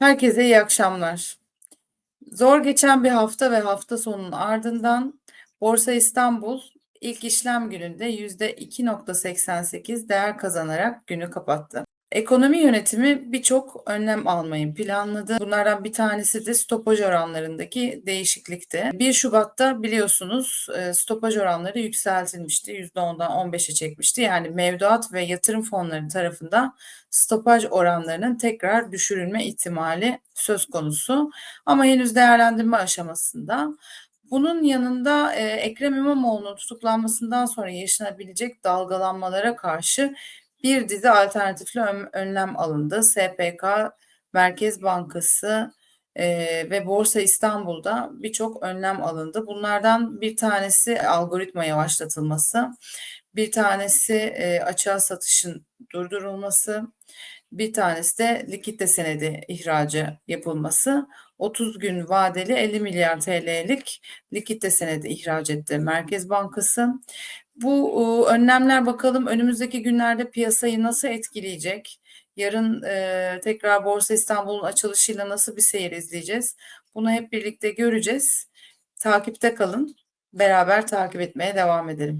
Herkese iyi akşamlar. Zor geçen bir hafta ve hafta sonunun ardından Borsa İstanbul ilk işlem gününde %2.88 değer kazanarak günü kapattı. Ekonomi yönetimi birçok önlem almayı planladı. Bunlardan bir tanesi de stopaj oranlarındaki değişiklikti. 1 Şubat'ta biliyorsunuz e, stopaj oranları yükseltilmişti. %10'dan 15'e çekmişti. Yani mevduat ve yatırım fonları tarafından stopaj oranlarının tekrar düşürülme ihtimali söz konusu. Ama henüz değerlendirme aşamasında. Bunun yanında e, Ekrem İmamoğlu'nun tutuklanmasından sonra yaşanabilecek dalgalanmalara karşı bir dizi alternatifli ön- önlem alındı. SPK, Merkez Bankası e, ve Borsa İstanbul'da birçok önlem alındı. Bunlardan bir tanesi algoritma yavaşlatılması, bir tanesi e, açığa satışın durdurulması, bir tanesi de likitte senedi ihracı yapılması. 30 gün vadeli 50 milyar TL'lik likitte senedi ihraç etti Merkez Bankası. Bu önlemler bakalım önümüzdeki günlerde piyasayı nasıl etkileyecek? Yarın e, tekrar Borsa İstanbul'un açılışıyla nasıl bir seyir izleyeceğiz? Bunu hep birlikte göreceğiz. Takipte kalın. Beraber takip etmeye devam edelim.